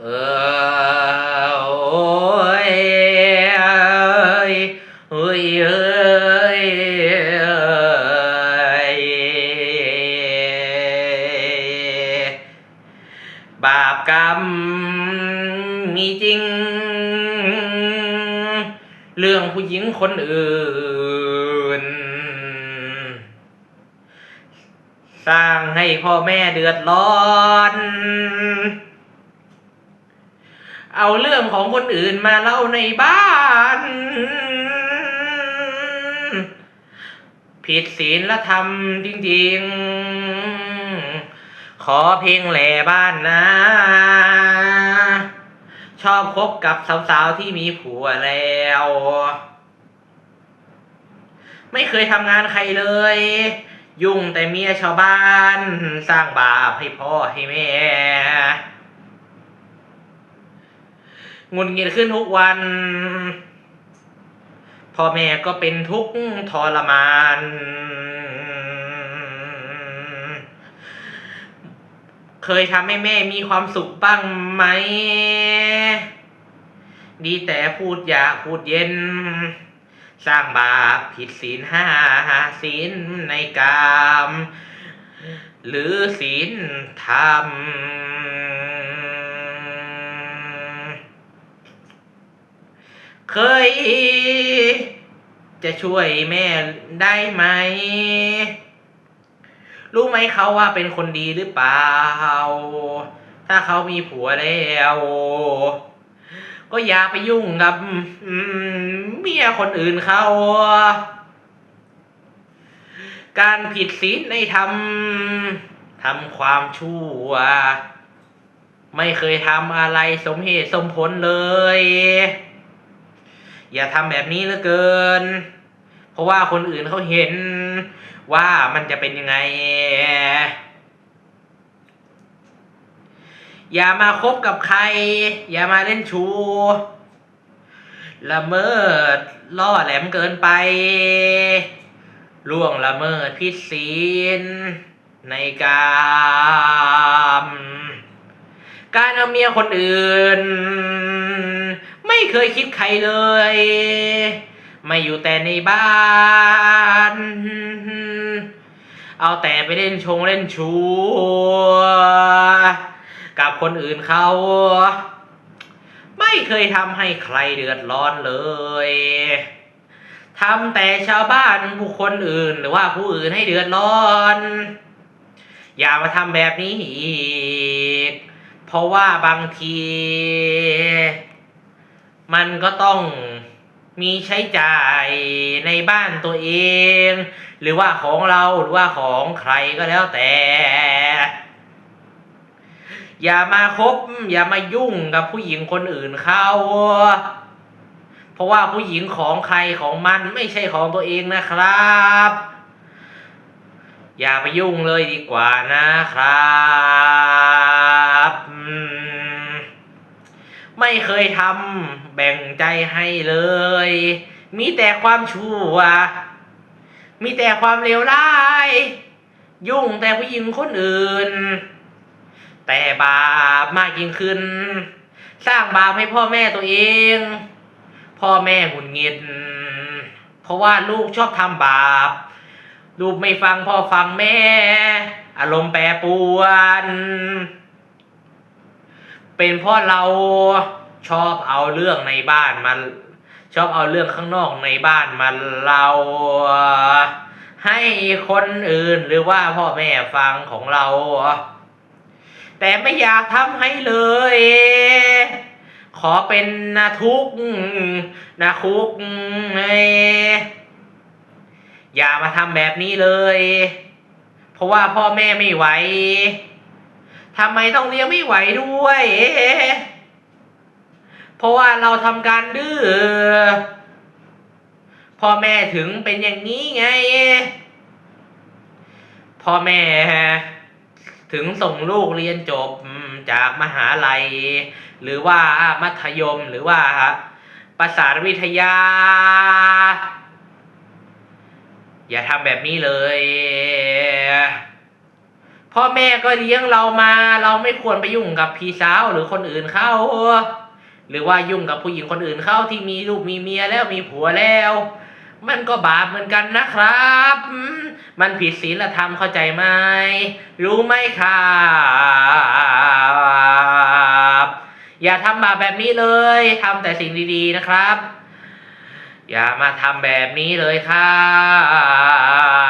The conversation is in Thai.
เออโอ้ยเอ้ยเอ้ยเอ้ยเอ้ยบาปกรรมมีจริง เรื่องผู้หญิงคนอื่น สร้างให้พ่อแม่เดือดร้อน เอาเรื่องของคนอื่นมาเล่าในบ้าน ผิดศีลธรรมจริงๆ ขอเพลงแหล่บ้านนะ ชอบคบกับสาวๆที่มีผัวแล้ว ไม่เคยทำงานใครเลย ยุ่งแต่เมียชาวบ้าน สร้างบาปให้พ่อให้แม่ งุนเงิดขึ้นทุกวัน พ่อแม่ก็เป็นทุกข์ทรมาน เคยทำให้แม่มีความสุขบ้างไหม ดีแต่พูดอยากพูดเย็น สร้างบาปผิดศีลห้าศีลในกาม หรือศีลธรรม เคย จะช่วยแม่ได้ไหม รู้ไหมเขาว่าเป็นคนดีหรือเปล่า ถ้าเขามีผัวแล้วก็อย่าไปยุ่งกับเมียคนอื่นเขา การผิดศีลในธรรมทำความชั่ว ไม่เคยทำอะไรสมเหตุสมผลเลย อย่าทำแบบนี้เหลือเกิน เพราะว่าคนอื่นเขาเห็นว่ามันจะเป็นยังไง อย่ามาคบกับใคร อย่ามาเล่นชูละเมิดล่อแหลมเกินไปล่วงละเมิดพิษศีลในกามการเอาเมียคนอื่น ไม่เคยคิดใครเลย ไม่อยู่แต่ในบ้าน เอาแต่ไปเล่นชงเล่นชู กับคนอื่นเขา ไม่เคยทำให้ใครเดือดร้อนเลยทำแต่ชาวบ้านบุคคลอื่น หรือว่าผู้อื่นให้เดือดร้อน อย่ามาทำแบบนี้อีก เพราะว่าบางที มันก็ต้องมีใช้จ่ายในบ้านตัวเอง หรือว่าของเราหรือว่าของใครก็แล้วแต่ อย่ามาคบ อย่ามายุ่งกับผู้หญิงคนอื่นเขาเพราะว่าผู้หญิงของใครของมันไม่ใช่ของตัวเองนะครับ อย่าไปยุ่งเลยดีกว่านะครับไม่เคยทำ แบ่งใจให้เลย มีแต่ความชั่ว มีแต่ความเลวร้าย ยุ่งแต่ผู้หญิงคนอื่น แต่บาปมากยิ่งขึ้น สร้างบาปให้พ่อแม่ตัวเอง พ่อแม่หงุดหงิดเพราะว่าลูกชอบทำบาป ลูกไม่ฟังพ่อฟังแม่ อารมณ์แปรปรวน เป็นพราะเรา ชอบเอาเรื่องในบ้านมาชอบเอาเรื่องข้างนอกในบ้านมาเราให้คนอื่นหรือว่าพ่อแม่ฟังของเรา แต่ไม่อยากทำให้เลย ขอเป็นนาทุกข์นาคุกอย่ามาทำแบบนี้เลย เพราะว่าพ่อแม่ไม่ไหวทำไมต้องเลี้ยงไม่ไหวด้วย เพราะว่าเราทำการดื้อพ่อแม่ถึงเป็นอย่างนี้ไง พ่อแม่ถึงส่งลูกเรียนจบจากมหาลัย หรือว่ามัธยมหรือว่าประสานวิทยา อย่าทำแบบนี้เลย พ่อแม่ก็เลี้ยงเรามา เราไม่ควรไปยุ่งกับพี่สาวหรือคนอื่นเขา หรือว่ายุ่งกับผู้หญิงคนอื่นเขาที่มีลูกมีเมียแล้วมีผัวแล้ว มันก็บาปเหมือนกันนะครับมมันผิดศีลธรรมเข้าใจไหมรู้ไหมครับอย่าทำบาปแบบนี้เลยทำแต่สิ่งดีๆนะครับ อย่ามาทำแบบนี้เลยครับ